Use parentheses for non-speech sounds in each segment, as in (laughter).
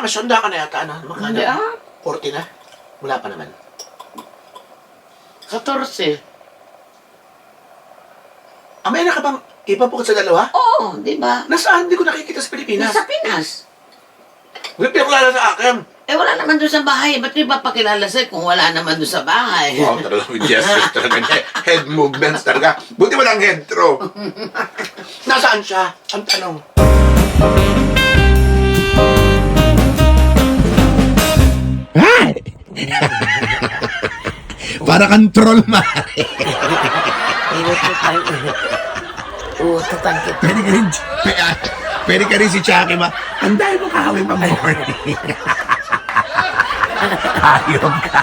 na, mas handa ka na yata, ano? Makana? Hindi ah. 40 na? Wala pa naman. 14. Ah, may anak ka bang iba po sa dalawa? Oo, di ba? Nasaan? Hindi ko nakikita sa Pilipinas. Nasa Pinas. Hindi pinakilala sa akin. Eh, wala naman doon sa bahay. Ba't di ba pakilala sa'yo kung wala naman doon sa bahay? Wow, talaga with gestures (laughs) talaga niya. Head movements talaga. Buti walang head throw. (laughs) Nasaan siya? Ang tanong. Ay! Para kang troll, mare. Oo, tatangkit. Pwede ka rin, pwede, pwede ka rin si Chucky, ma. Ang dahil mo kahawin pa morning. Ayop ka.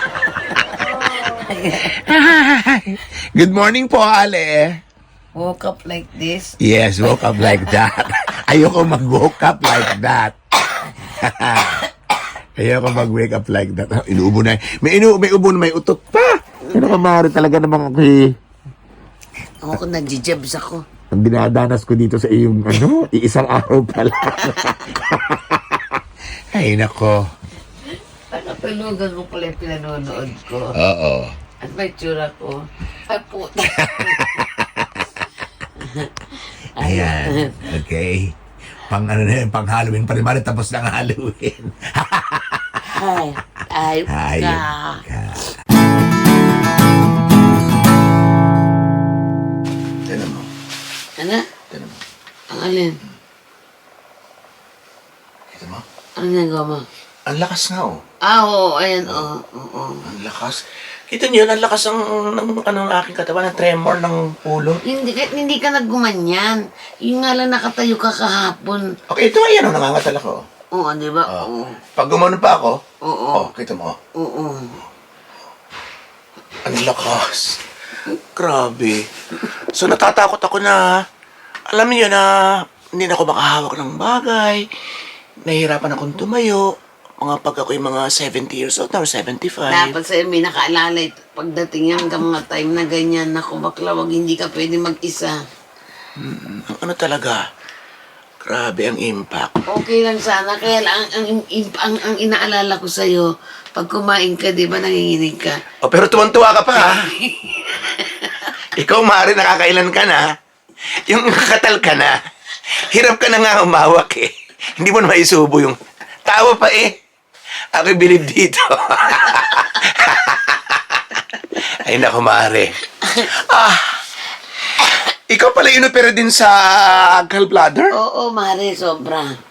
Good morning po, Ale. Woke up like this. Yes, woke up like that. Ayoko mag-woke up like that. (laughs) Ayoko mag-wake up like that. (laughs) Inuubo na. May, inu may ubo na may utot pa. Ano ka maaari talaga namang ako eh. Ako kung nagjijabs ako. Ang dinadanas ko dito sa iyong ano, iisang araw pa lang. (laughs) Ay, nako. Nakatulugan ko pala yung pinanonood ko. Oo. At may tsura ko. Ay, puta. (laughs) Ayan. Okay. Pang ano na yun, pang Halloween pa rin. Mali tapos ng Halloween. Ay, ay, Ayun ka. ka. Tignan mo. Ano? Tignan mo. Ang alin? Kita mo? Ano nagawa mo? Ang lakas nga, oh. Ah, oo, ayan, oo, oo. Ang lakas. Kita niyo, ang lakas ng, ng, ano, ng aking katawan, ng tremor ng ulo. Hindi, ka- hindi ka naggumanyan. Yung nga lang nakatayo ka kahapon. Okay, ito nga yan, oh, nangangatal ako. Oo, di ba? Oh. Oo. Pag gumanon pa ako, Oo. oh, kita mo, oh. Oo. Ang lakas. Grabe. So natatakot ako na, alam niyo na, hindi na ako makahawak ng bagay. Nahihirapan akong tumayo. Mga pag ako'y mga 70 years old or 75. Dapat sa'yo may nakaalala ito. Pagdating yan hanggang mga time na ganyan, naku bakla, wag hindi ka pwede mag-isa. Ang ano talaga, grabe ang impact. Okay lang sana, kaya lang ang, ang, ang, ang, inaalala ko sa'yo, pag kumain ka, di ba, nanginginig ka? Oh, pero tuwang-tuwa ka pa, ha? (laughs) Ikaw, maaari nakakailan ka na. Yung kakatal ka na. Hirap ka na nga umawak, eh. Hindi mo na maisubo yung tawa pa, eh. Ako'y bilib dito. (laughs) Ay, naku, maaari. Ah, ikaw pala inopera din sa gallbladder? Oo, Mare, sobra.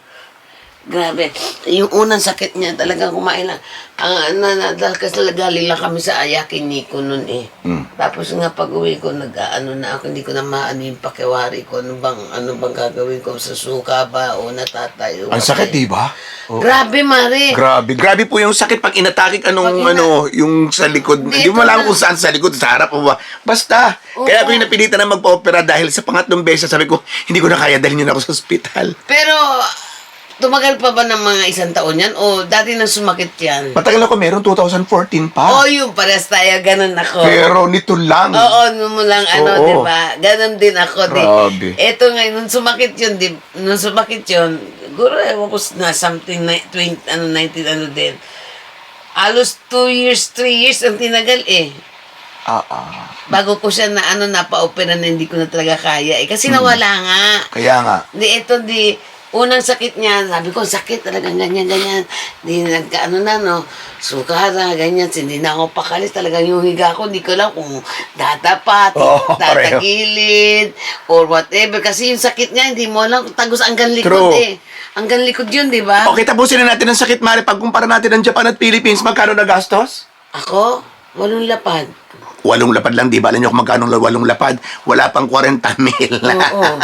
Grabe. Yung unang sakit niya, talagang kumain lang. Ang na, na, dahil kasi galing lang kami sa ayakin Nico nun eh. Hmm. Tapos nga pag uwi ko, nag-ano na ako, hindi ko na maano yung pakiwari ko. Ano bang, ano bang gagawin ko sa suka ba o natatay o Ang sakit, di ba? Oh. Grabe, Mare. Grabe. Grabe po yung sakit pag inatake ka nung Pag ina- ano, yung sa likod. Hindi mo na. kung saan sa likod, sa harap o ba. Basta. Oo. Kaya ako yung napilitan na magpa-opera dahil sa pangatlong beses sabi ko, hindi ko na kaya dalhin yun ako sa ospital. Pero, tumagal pa ba ng mga isang taon yan? O dati nang sumakit yan? Matagal ako meron, 2014 pa. O, yung pares tayo, ganun ako. Pero nito lang. Oo, nung mo lang ano, Oo. di ba? Ganon din ako, di. Grabe. Eto ngayon, nung sumakit yun, di, nung sumakit yun, siguro, ewan ko na something, na, 20, ano, 19, ano din. Alos 2 years, 3 years ang tinagal eh. Ah, ah. Bago ko siya na ano, napa-opera na hindi ko na talaga kaya eh. Kasi nawala nga. Kaya nga. Di, ito di, unang sakit niya, sabi ko, sakit talagang ganyan, ganyan. Di, nagkaano na, no, sukara, ganyan, hindi na ako pakalis, talagang yung higa ko, hindi ko lang kung datapat, (laughs) pareho. tatagilid, or whatever. Kasi yung sakit niya, hindi mo lang, tagos hanggang likod True. eh. Hanggang likod yun, di ba? Okay, tapusin na natin ang sakit, Mare. Pag kumpara natin ng Japan at Philippines, magkano na gastos? Ako, walong lapad. Walong lapad lang, di ba? Alam niyo kung magkano walong lapad? Wala pang 40 mil. (laughs) Oo.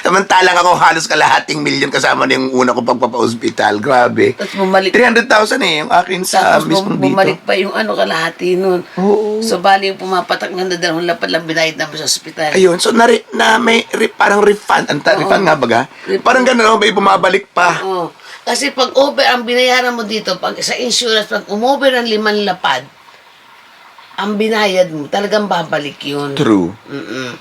Samantalang ako halos kalahating milyon kasama na yung una ko pagpapa-hospital. Grabe. Tapos bumalik 300,000 eh, yung akin sa Tapos mismong bum- dito. bumalik pa yung ano kalahati nun. Oo. So, bali yung pumapatak na dalawang lapad lang binayad namin sa ospital. Ayun, so na, na may re, parang refund. Ang ta- refund nga baga? Refund. Parang gano'n, oh, may bumabalik pa. Oo. Kasi pag over, ang binayaran mo dito, pag sa insurance, pag umover ang limang lapad, ang binayad mo, talagang babalik yun. True. Mm-mm.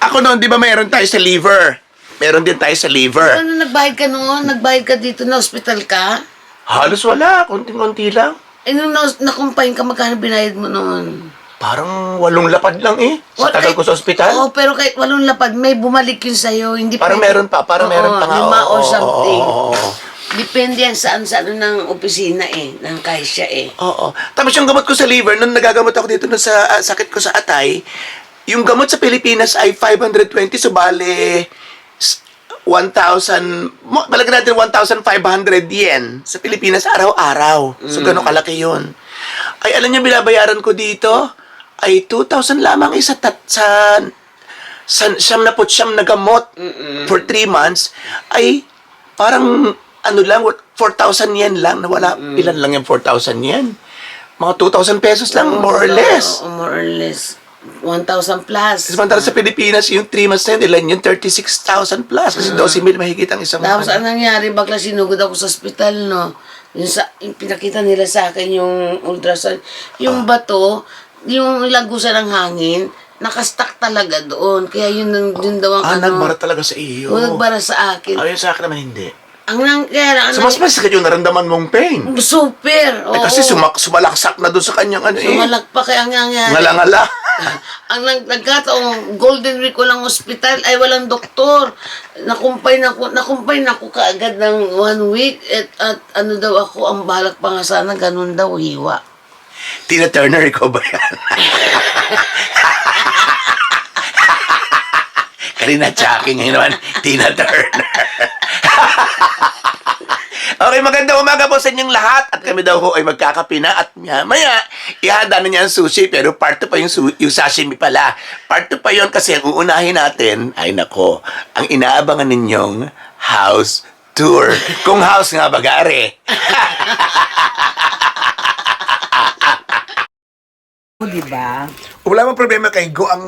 Ako noon, di ba mayroon tayo sa liver? Meron din tayo sa liver. Ano nagbayad ka noon? Nagbayad ka dito na hospital ka? Halos wala, konting-konti lang. Eh, nung na- nakumpain ka, magkano binayad mo noon? Parang walong lapad lang eh. Sa What, tagal eh, ko sa ospital. Oo, pero kahit walong lapad, may bumalik yun sa'yo. Hindi parang pwede- meron pa, parang meron pa nga. Lima Oo, or oo, something. Oo, oo, oo. Depende yan saan sa ano ng opisina eh, ng kaisya eh. Oo. Tapos yung gamot ko sa liver, nung nagagamot ako dito nung sa ah, sakit ko sa atay, yung gamot sa Pilipinas ay 520, so bale s- 1,000, mo- balagyan natin 1,500 yen sa Pilipinas araw-araw. So gano'ng kalaki yun. Ay, alam niyo, binabayaran ko dito ay 2,000 lamang isa tat, sa sa siyam na siyam na gamot for 3 months ay parang ano lang 4,000 yen lang na wala ilan lang yung 4,000 yen mga 2,000 pesos lang more or less Oo, more or less. 1,000 plus. Samantala sa Pilipinas, yung 3 months na yun, ilan yung 36,000 plus. Kasi 12 mil mahigit ang isang Tapos ano. nangyari, bakla sinugod ako sa ospital, no? Yung, sa, yung pinakita nila sa akin yung ultrasound. Yung bato, yung lagusan ng hangin, nakastak talaga doon. Kaya yun, yun daw ang Ah, ano. nagbara talaga sa iyo. Nagbara sa akin. Ayun sa akin naman hindi. Ang nang, kaya lang, So, mas masakit yung naramdaman mong pain. super. Oo. Eh, kasi sumak sumalaksak na doon sa kanyang ano eh. Sumalagpa kaya ang nangyari. Ngala-ngala. (laughs) ang nag nagkataong Golden Week walang ospital ay walang doktor. Nakumpay na ko, nakumpay na ko kaagad ng one week at, at ano daw ako ang balak pa nga sana ganun daw hiwa. Tina Turner, ikaw ba yan? (laughs) Karina Chucky ngayon naman, Tina Turner. Okay, magandang umaga po sa inyong lahat. At kami daw ho ay magkakape na at maya, maya ihanda na niya ang sushi pero part 2 pa yung, su- yung sashimi pala. Part 2 pa yon kasi ang uunahin natin ay nako, ang inaabangan ninyong house tour. Kung house nga bagare. (laughs) Di ba? Wala mang problema kay Go ang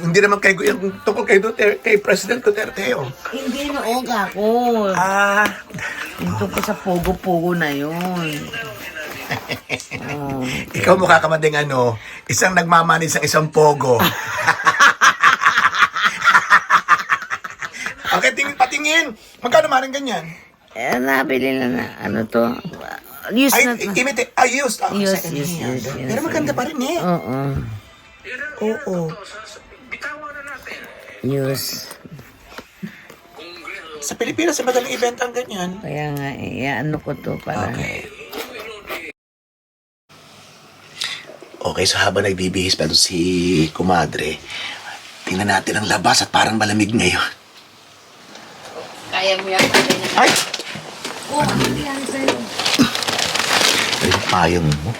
hindi naman kay Go yung tungkol kay Duterte, kay President Duterte oh. Hindi noong ako. Ah, Dito ko sa pogo-pogo na yun. (laughs) ikaw mukha ka man ding ano, isang nagmamanis ng isang pogo. (laughs) okay, tingin patingin. Magkano man ganyan? Eh, nabili na na. Ano to? Use Ay, na to. imite, ayos. Ah, Yes, second yes, hand. yes, yes. Pero maganda pa rin eh. Oo. Oo. Use. Sa Pilipinas, sa madaling event ang ganyan. Kaya nga, eh, ano ko to para. Okay. Okay, so habang nagbibihis pa doon si kumadre, tingnan natin ang labas at parang malamig ngayon. Kaya mo yan. Ay! Oo, ano yan sa'yo? Payong mo.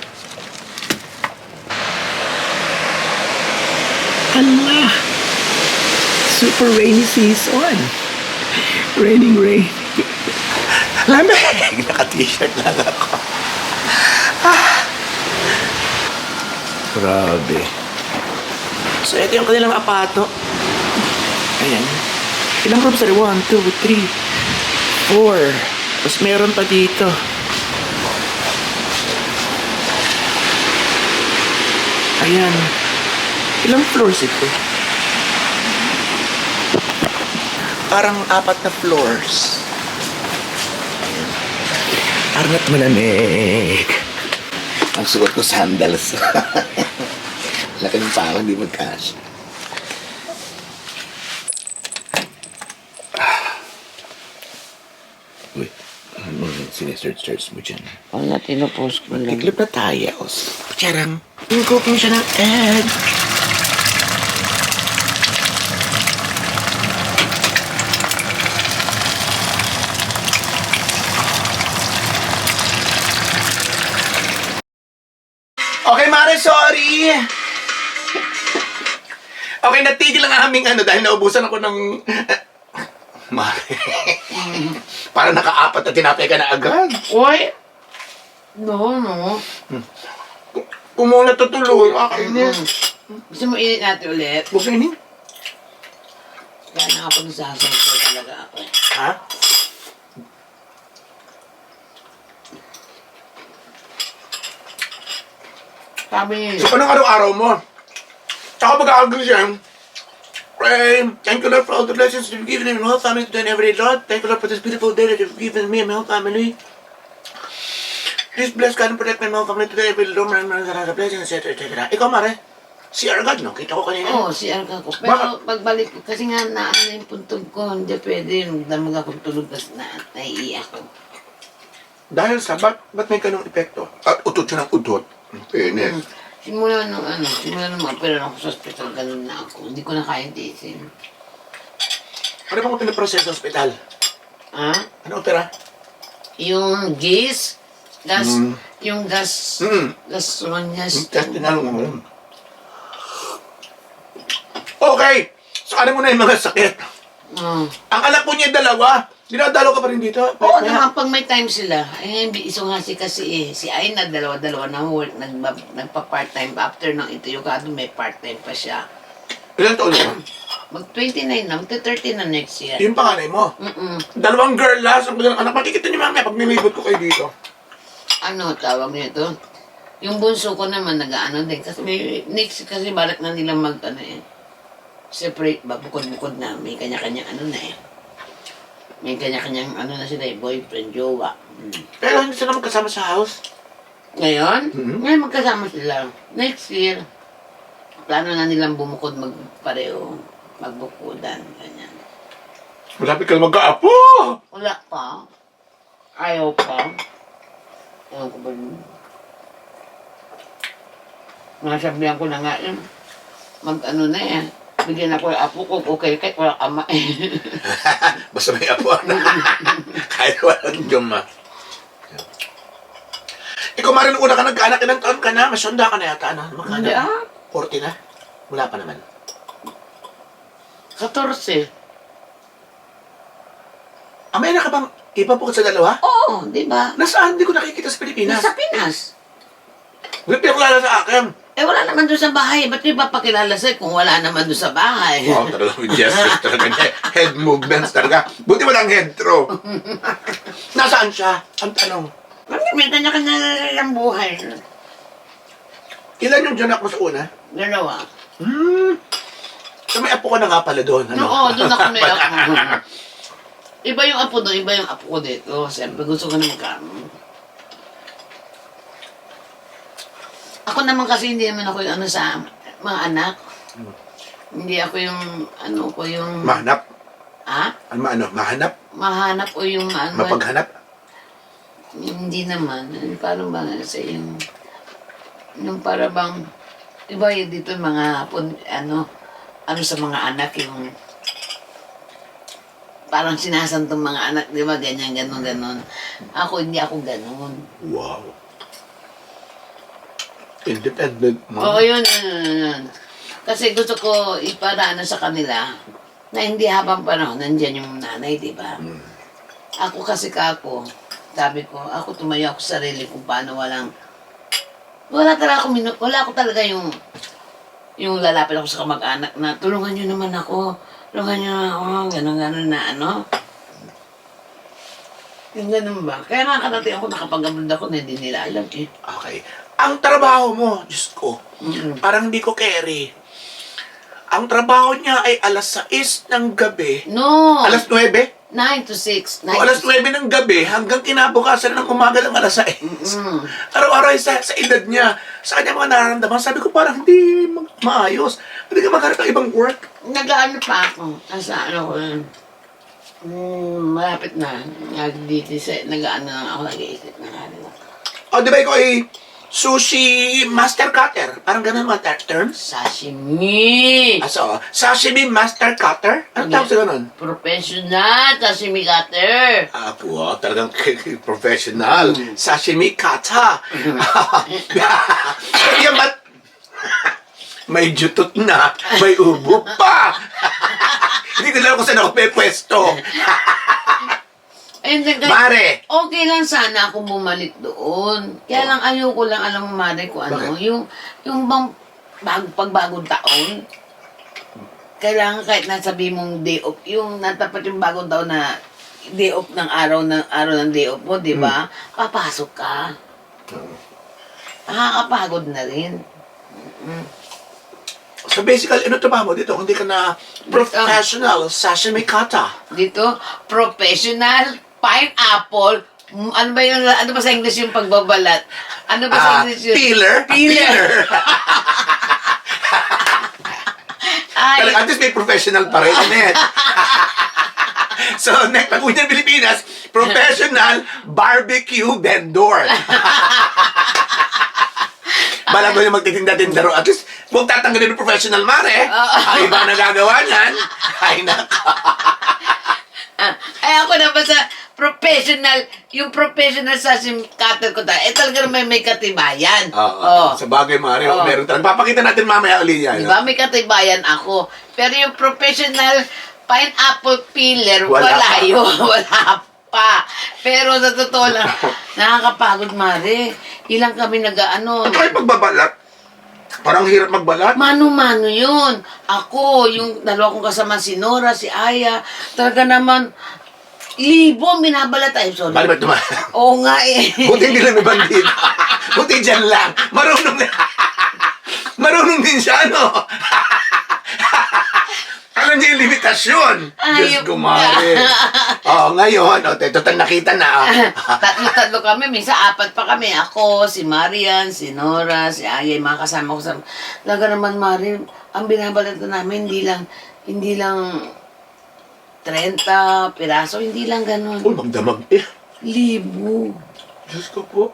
Hala! Super rainy season. Raining rain. Lamig! (laughs) Naka-t-shirt lang ako. Ah. Grabe. So, ito yung kanilang apato. Ayan. Ilang rooms are One, two, three, four. Tapos meron pa dito. Ayan. Ilang floors ito? Parang apat na floors. Ayan. Parang at malamig. Ang suot ko sandals. (laughs) Laki ng pako, hindi magkasya. Uy, ano yung sinesearch-search mo dyan? Wala, tinupost ko lang. Iglip na tayo. Charang. Yung cooking siya ng egg. Okay, Mare, sorry. Okay, natigil lang ang aming ano dahil naubusan ako ng... (laughs) Mare. Parang nakaapat na tinapay ka na agad. Uy! No, no. Kung muna tutuloy, kakainin. Gusto mo init natin ulit? Huwag kainin. Kaya nakapagsasalso talaga ako. eh. Ha? Sabi, So, anong araw-araw mo? Tsaka mag-agree siya. Pray. Thank you, Lord, for all the blessings you've given me and my whole family today and every day, Lord. Thank you, Lord, for this beautiful day that you've given me and my whole family. Please bless God and protect my mom, family today, will do man, man, sa blessing, etc. etc. Ikaw, Mare, si Argad, no? Kita ko kanina. Oo, si Arka ko. Pero pagbalik ko, kasi nga na ano yung puntog ko, hindi pwede. Damag akong tulog, tapos na, naiiyak ko. Dahil sa, ba't, ba't may ganong epekto? At utot siya ng utot. Fairness. Hmm. Simula nung ano, simula nung ma-opera ako sa hospital, ganun na ako. Hindi ko na kaya tiisin. Ano bang pinaprocess sa ospital? Ha? Ano opera? Yung gas, gas, Mm. yung gas, Mm. gastroenteritis. Intestinal mo mo. Okay! So ano mo na yung mga sakit? Oo. Ang anak mo niya dalawa. Dinadalo ka pa rin dito? Oo Maya- naman, pag may time sila. Eh, iso nga si kasi eh. Si Aina, dalawa-dalawa na work, nagba, nagpa-part-time. After ng interrogado, may part-time pa siya. Ilan taon mo? Mag-29 na, (clears throat) mag-30 na next year. Yung panganay mo. Mm-mm. Dalawang girl last. Ang anak, makikita niyo mamaya pag nilibot ko kayo dito. Ano tawag nito? Yung bunso ko naman nag-ano din. Kasi may, next kasi balak na nila mag, ano eh, separate ba, bukod-bukod na. May kanya-kanya ano na eh. May kanya-kanyang ano na sila eh, boyfriend, jowa. Mm. Pero hindi sila magkasama sa house. Ngayon, Mhm. ngayon magkasama sila. Next year, plano na nilang bumukod magpareho, magbukudan, ganyan. Malapit ka na magkaapo. Wala pa. Ayaw pa. Ewan ko ba yun? Nasabihan ko na nga yun. Mag-ano na yan. Bigyan ako yung apo ko. Okay, kahit wala ama eh. (laughs) Basta may apo. (laughs) Kahit walang juma. Ikaw marin una ka nagkaanak, ilang taon ka na? Masunda ka na yata, ano? Hindi Magkaanak? ah. 40 na? Wala pa naman. 14. Ah, may anak ka bang iba po sa dalawa? Oo, di ba? Nasaan? Hindi ko nakikita sa Pilipinas. Nasa Pinas. Hindi pinakilala sa akin. Eh wala naman doon sa bahay. Ba't di ba pakilala sa'yo kung wala naman doon sa bahay? Wow, talaga gestures (laughs) talaga niya. Head movements talaga. Buti walang head throw. (laughs) Nasaan siya? Ang tanong. Kasi may kanya-kanya buhay. Ilan yung janak mo sa una? Dalawa. Hmm. So may apo ka na nga pala doon. Ano? Oo, doon ako may (laughs) ako. Iba yung apo doon, iba yung apo ko dito. Siyempre, gusto ko na magkano. Ako naman kasi hindi naman ako yung ano sa mga anak. Hindi ako yung, ano ko yung, Mahanap. ha? Ano maano? Mahanap? Mahanap o yung ano. Mapaghanap? Hindi naman. Ano, Paano ba sa yung, yung para bang, iba yung dito mga, ano, ano sa mga anak yung, parang sinasantong mga anak, di ba, ganyan, ganon, ganon. Ako, hindi ako ganon. Wow. Independent mo. Oo, yun, yun, yun, yun. Kasi gusto ko iparana sa kanila na hindi habang panahon, nandyan yung nanay, di ba? Ako kasi kako, sabi ko, ako tumayo ako sa sarili kung paano walang, wala talaga ako, minu- wala ako talaga yung, yung lalapit ako sa kamag-anak na tulungan nyo naman ako, tulungan na ako, gano'n na ano. Yung ganun ba? Kaya nakakarating ako nakapag-abroad ako na hindi nila alam eh. Okay. Ang trabaho mo, Diyos ko, Mm. parang hindi ko carry. Ang trabaho niya ay alas 6 ng gabi. No! Alas 9? 9 to 6. O alas 9 ng gabi hanggang kinabukasan ng umaga ng alas 6. Mm. Araw-araw ay sa, sa edad niya. Sa kanya mga nararamdaman, sabi ko parang hindi mag- maayos. Hindi ka maghanap ng ibang work. Nag-ano pa ako. Asa ano ko yun. Mm, malapit na. Nag-dito sa, nag-ano na ako, nag-iisip na nga nila. O di ba ikaw ay sushi master cutter? Parang ganun mga ter- terms? Sashimi! Aso, sashimi master cutter? Ano tawag sa ganun? Professional sashimi cutter! Ah, po, talagang (laughs) professional. Sashimi kata. (laughs) (laughs) Yan ba't? May jutot na, may ubo pa. (laughs) Hindi ko alam kung saan ako may pwesto. (laughs) Ayun, Mare! okay lang sana ako bumalik doon. Kaya lang ayoko lang, alam mo, Mare, kung ano, Bakit? yung, yung bang bag, pagbagong taon, kailangan kahit nasabi mong day off, yung natapat yung bagong taon na day off ng araw ng araw ng day off mo, di ba? Papasok ka. Nakakapagod na rin. So basically, ano trabaho mo dito? Hindi ka na professional sashimi kata. Dito, professional pineapple Mm, Ano ba yung, ano ba sa English yung pagbabalat? Ano ba sa Ah, English yun? peeler? (laughs) Peeler. (laughs) Ay, Pero at least may professional pa rin, Annette. (laughs) so, next, pag uwi ng Pilipinas, professional barbecue vendor. Balang ko yung magtitinda-tindaro. At least, huwag tatanggalin ng professional, mare. Ang iba nagagawa niyan. Ay, nako. ah, ay ako naman sa professional, yung professional sa sim cutter ko tayo, eh talaga naman may katibayan. Oo. Oh. Sa bagay, mare. Oo. Meron talaga. Papakita natin mamaya uli yan. Di ba? May katibayan ako. Pero yung professional pineapple peeler, Wala wala, pa. yun. (laughs) Wala pa. Pero sa totoo lang, (laughs) nakakapagod, Mare. Ilang kami nag-ano. At ay pagbabalat. Parang hirap magbalat. Mano-mano yun. Ako, yung dalawa kong kasama, si Nora, si Aya, talaga naman, libo binabalat tayo. Sorry. Bali ba tuma? Oo nga eh. (laughs) Buti hindi lang may bandita. Buti dyan lang. Marunong na. (laughs) Marunong din siya, ano? Alam niya yung limitasyon. Diyos Ayop ko, Mare. Oo, ngayon. O, total nakita na. (laughs) ah. Tatlo-tatlo kami, minsan apat pa kami. Ako, si Marian, si Nora, si Aya, yung mga kasama ko sa... Talaga naman, Mari, ang binabalatan namin, hindi lang, hindi lang 30 piraso, hindi lang ganun. Uy, magdamag eh. Libo. Diyos ko po.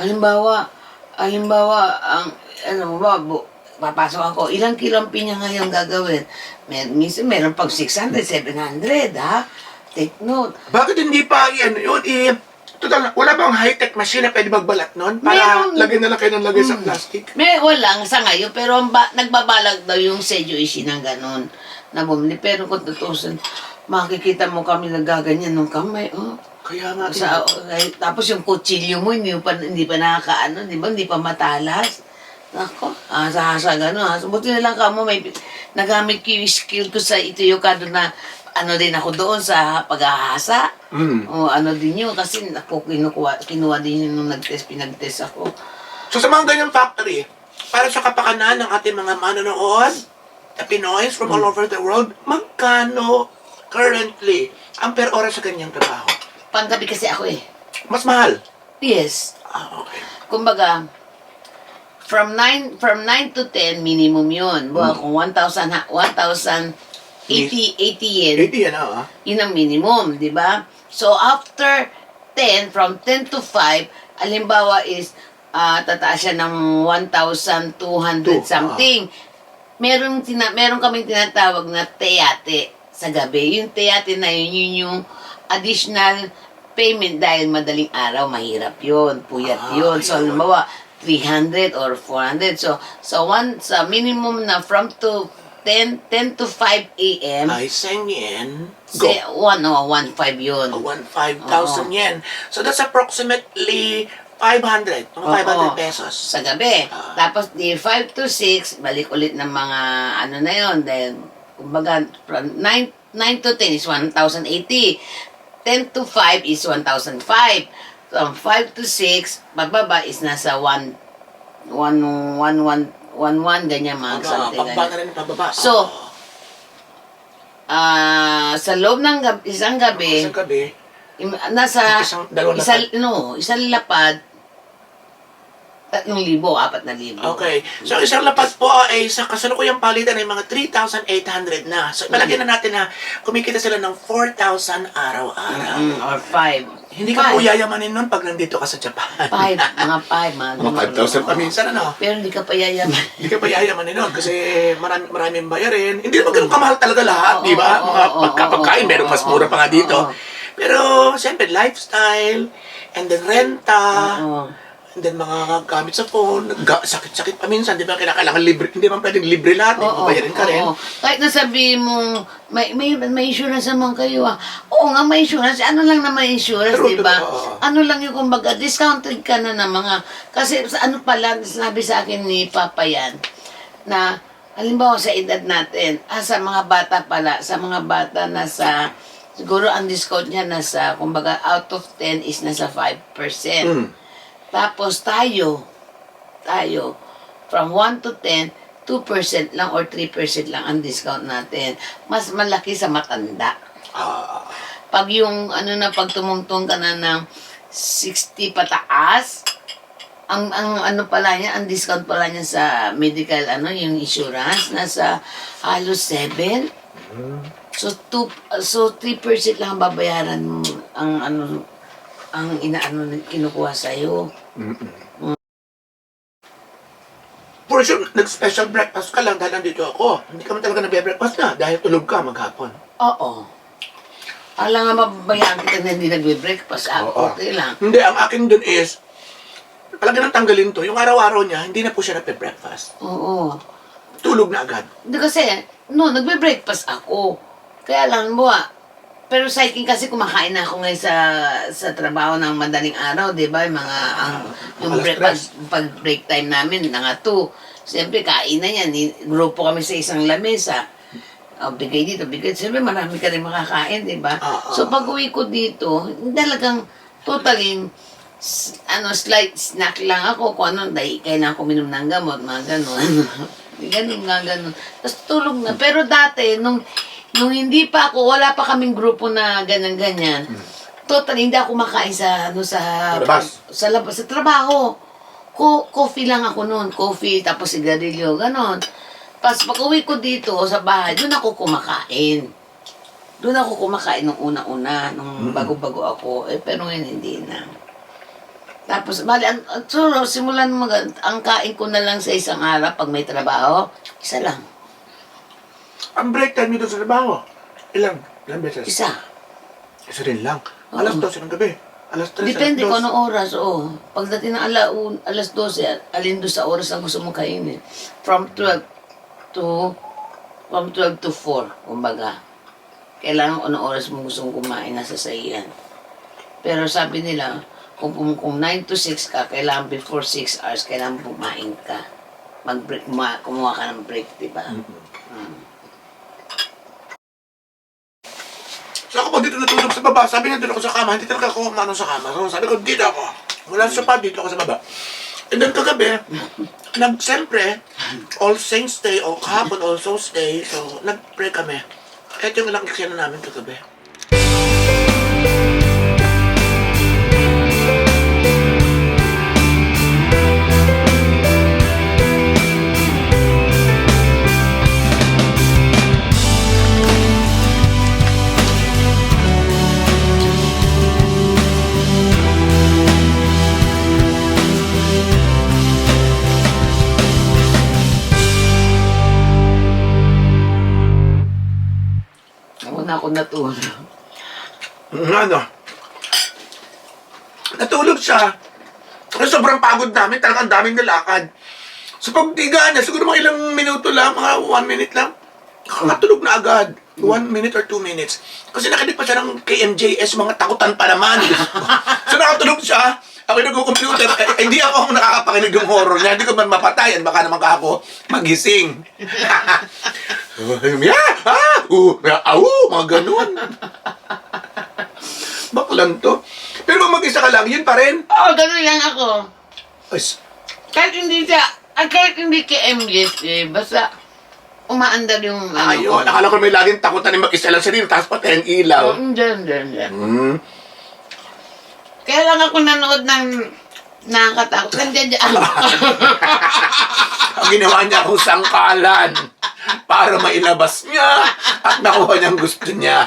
Halimbawa, halimbawa, ang, ano ba, bu, papasok ako, ilang kilo ang pinya ngayon gagawin? Mer minsan meron pag 600, 700, ha? Take note. Bakit hindi pa, ano yun, eh, total, wala bang high-tech machine na pwede magbalat nun? Para Meron. lagyan na lang kayo ng lagay sa plastic? May walang sa ngayon, pero ang ba, nagbabalag daw yung Sejo Ishi ng ganun na bumili. Pero kung tutusin, makikita mo kami nagaganyan ng kamay. Oh. Kaya nga, Sa, eh, tapos yung kutsilyo mo, hindi pa, hindi pa nakakaano, di ba? Hindi pa matalas. Ako, asa-asa gano'n. ha. Buti na lang ka mo, may, nagamit ko yung skill ko sa ito yung kado na ano din ako doon sa pag-ahasa. Mm. O ano din yun, kasi ako kinukuha, kinuha din yun nung nag-test, pinag-test ako. So sa mga ganyang factory, para sa kapakanan ng ating mga manonood, na Pinoys from all over the world, magkano currently ang per oras sa ganyang trabaho? Panggabi kasi ako eh. Mas mahal. Yes. Ah, okay. Kumbaga, from 9 from 9 to 10 minimum 'yun. Buwan kung 1,000 ha- 1,000 80 80 yen. 80 yan, ah. Yun ang minimum, di ba? So, after 10, from 10 to 5, alimbawa is, ah tataas siya ng 1,200 Two, something. Meron, tina, meron kaming tinatawag na teyate sa gabi. Yung teyate na yun, yun yung additional payment dahil madaling araw, mahirap yun. Puyat Ah, yun. So, halimbawa, 300 or 400. So, sa one, sa minimum na from to 10, 10 to 5 a.m. Ay, 100 yen. Go. Say, one, oh, one five yun. Oh, 1,500 yen. So that's approximately 500. Mga 500 Oo. pesos. Sa gabi. Ah. Tapos, di 5 to 6, balik ulit ng mga, ano na yun, dahil, kumbaga, from 9, 9 to 10 is 1,080. 10 to 5 is 1,005. From 5 to 6, bababa is nasa 1, 1, 1, 1, 1, 1, ganyan mga something. pababa na rin pababa. So, Ah, sa loob ng gab- isang gabi, Isang gabi, Im- nasa Isang- dalawang isang, no, isang lapad tatlong libo, apat na libo. Okay. So, isang lapad po ay sa kasalukuyang palitan ay mga 3,800 na. So, palagyan na natin na kumikita sila ng 4,000 araw-araw. Mm, or five. Hindi ka Five. po yayamanin nun pag nandito ka sa Japan. Five, (laughs) mga five, mga Mga ganun. 5,000 pa minsan, ano? Pero hindi ka pa yayaman. (laughs) Hindi ka pa yayamanin nun kasi marami, maraming bayarin. Hindi naman ganun kamahal talaga lahat, Oo, di ba? oo, Mga oo, pagkapagkain, oo, merong mas oo, mura pa nga dito. oo. Pero, siyempre, lifestyle, and then renta, Oo. And then mga gamit sa phone, sakit-sakit pa minsan, di ba? Kailangan libre, hindi man pwedeng libre lahat, eh, Oo, babayarin ka rin. oo. Kahit nasabi mo, may, may, may insurance naman kayo ah. Oo nga, may insurance. Ano lang naman insurance, True, di ba? true, oo. Ano lang yung kumbaga, discounted ka na ng mga, kasi sa ano pala, sinabi sa akin ni Papa yan, na, halimbawa sa edad natin, ah, sa mga bata pala, sa mga bata na sa, siguro ang discount niya nasa, kumbaga, out of 10 is nasa 5%. Mm. Tapos tayo, tayo, from 1 to 10, 2% lang or 3% lang ang discount natin. Mas malaki sa matanda. Ah, Pag yung, ano na, pag tumungtong ka na ng 60 pataas. Ang ang ano pala niya, ang discount pala niya sa medical ano, yung insurance nasa halos 7. So two, so 3% lang ang babayaran mo ang ano ang inaano kinukuha sa iyo. For sure, nag-special breakfast ka lang dahil nandito ako. Hindi ka man talaga nagbe-breakfast na dahil tulog ka maghapon. Oo. Alam nga mababayaan kita na hindi nagbe-breakfast. Ah, Oo. okay lang. Hindi, ang akin dun is, palagi nang tanggalin to. Yung araw-araw niya, hindi na po siya nagbe-breakfast. Oo. Tulog na agad. Hindi kasi, no, nagbe-breakfast ako. Kaya lang, buwa. Pero sa akin kasi kumakain na ako ngayon sa sa trabaho ng madaling araw, di ba? Mga, ang, yung alas break, tres. pag, pag break time namin, nga two. Siyempre, kain na yan. Grupo kami sa isang lamesa. O, bigay dito, bigay. Siyempre, marami ka rin makakain, di ba? So, pag uwi ko dito, talagang totally s- ano, slight snack lang ako kung ano, dahil kailangan ko minom ng gamot, mga ganun. (laughs) ganun nga, ganun. Tapos tulog na. Pero dati, nung, nung hindi pa ako, wala pa kaming grupo na ganyan-ganyan, totally, hindi ako makain sa, ano, sa, Sa labas? sa labas, sa trabaho. Ko, coffee lang ako noon. Coffee, tapos sigarilyo, ganon. Tapos pag uwi ko dito sa bahay, doon ako kumakain. Doon ako kumakain nung una-una, nung bago-bago ako. Eh, pero ngayon hindi na. Tapos, bali, ang, so, simulan mag, ang kain ko na lang sa isang araw pag may trabaho, isa lang. Ang break time nito sa trabaho, ilang? Ilang beses? Isa. Isa rin lang. Alas 12 ng gabi. Alas 3, Depende alas kung anong oras, oo. Pagdating ng ala, alas 12, alin doon sa oras ang gusto mong kainin. From 12 to, from 12 to 4, kumbaga. Kailangan kung anong oras mo gusto mong kumain, nasa saiyan. Pero sabi nila, kung, kung, kung 9 to 6 ka, kailangan before 6 hours, kailangan kumain ka. Mag-break, kuma, kumuha ka ng break, di ba? So ako dito natulog sa baba, sabi niya doon ako sa kama, hindi talaga ako umano sa kama. So sabi ko, dito ako. Wala sa sopa, dito ako sa baba. And then kagabi, nag, siyempre, All Saints Day, o kahapon All Souls Day, so nag-pray kami. Ito yung eksena namin kagabi. Ako na ako natulog. Mm, ano? Natulog siya. Kasi sobrang pagod namin, talagang daming nalakad. So pag tiga niya, siguro mga ilang minuto lang, mga one minute lang, nakatulog na agad. One minute or two minutes. Kasi nakinig pa siya ng KMJS, mga takutan pa naman. (laughs) so nakatulog siya, ako nag-computer, eh, eh, hindi ako ang nakakapakinig yung horror niya, hindi ko man mapatayan, baka naman ako magising. (laughs) yeah, ah, uh, au, mga ganun. Baklan to. Pero mag-isa ka lang, yun pa rin. Oo, oh, ganun lang ako. Ay, Kahit hindi siya, ah, kahit hindi kay MJS, eh, basta umaandar yung ano ayun. Akala ko may laging takutan na mag-isa lang sarili, tapos pati ang ilaw. Oo, Hindi, hindi, hindi. Hmm. Kaya lang ako nanood ng nakakatakot. Nandiyan dyan. (laughs) Ang ginawa niya akong sangkalan para mailabas niya at nakuha niyang gusto niya.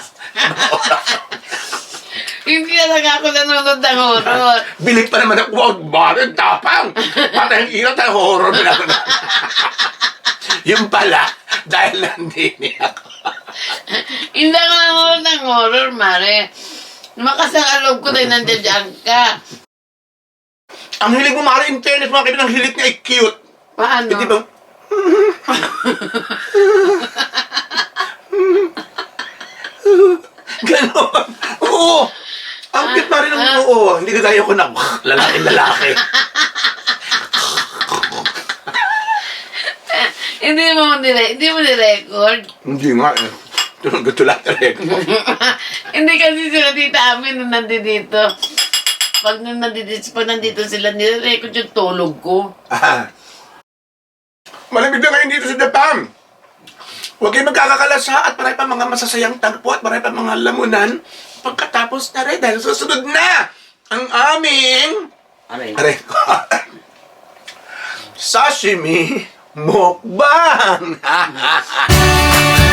hindi talaga ako nanonood ng horror. Bilip pa naman ako, wow, bakit tapang? Pati ang irat ang horror pinag- Yung pala, dahil nandini ako. hindi ako nanonood ng horror, Mare. Lumakas ang alog ko dahil nandiyan ka. Ang hilig mo, Mara, in fairness, mga kaibigan, ang hilig niya ay cute. Paano? Hindi ba? Ganon. Oo. Ang cute pa rin ng oo. Hindi kagaya ko na lalaki-lalaki. Hindi mo nire, hindi mo ni-record. Hindi nga eh. Tulog ito lahat rin. (laughs) hindi kasi sila tita amin nung nandito. Pag nung nandito, pag nandito sila, nire-record yung tulog ko. Ah. Malamig na ngayon dito sa Japan. Huwag kayong magkakakalasa at marami pa mga masasayang tagpo at marami pa mga lamunan pagkatapos na rin dahil susunod na ang aming record. (laughs) Sashimi Mukbang! (laughs)